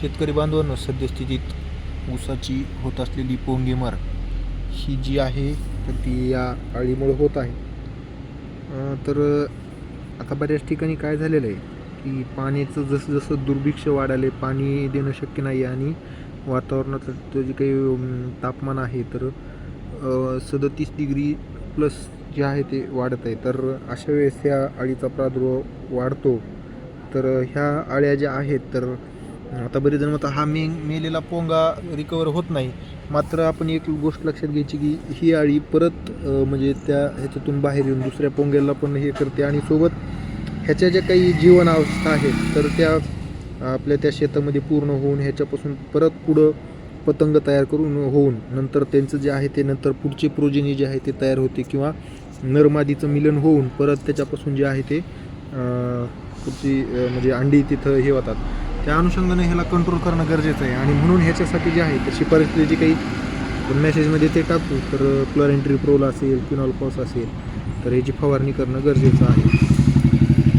शेतकरी बांधवांनो सद्यस्थितीत ऊसाची होत असलेली पोंगीमार ही जी आहे तर ती या अळीमुळं होत आहे. तर आता बऱ्याच ठिकाणी काय झालेलं आहे की पाण्याचं जसं जसं दुर्भिक्ष वाढाले पाणी देणं शक्य नाही आणि वातावरणाचं जे काही तापमान आहे तर सदतीस डिग्री प्लस जे आहे ते वाढत आहे. तर अशा वेळेस या अळीचा प्रादुर्भाव वाढतो. तर ह्या अळ्या ज्या आहेत तर आता बरेच जण म्हणतात हा मे मेलेला पोंगा रिकवर होत नाही. मात्र आपण एक गोष्ट लक्षात घ्यायची की ही अळी परत म्हणजे त्या ह्याच्यातून बाहेर येऊन दुसऱ्या पोंग्याला पण हे करते. आणि सोबत ह्याच्या ज्या काही जीवनावस्था आहेत तर त्या आपल्या त्या शेतामध्ये पूर्ण होऊन ह्याच्यापासून परत पुढं पतंग तयार करून होऊन नंतर त्यांचं जे आहे ते नंतर पुढचे प्रोजेनी जे आहे ते तयार होते किंवा नरमादीचं मिलन होऊन परत त्याच्यापासून जे आहे ते पुढची म्हणजे अंडी तिथं हे होतात. त्या अनुषंगाने ह्याला कंट्रोल करणं गरजेचं आहे. आणि म्हणून ह्याच्यासाठी जे आहे तर शिफारस जी काही मेसेजमध्ये ते टाकू तर क्लोरेंट्री प्रोल असेल क्विनॉल पॉस असेल तर ह्याची फवारणी करणं गरजेचं आहे.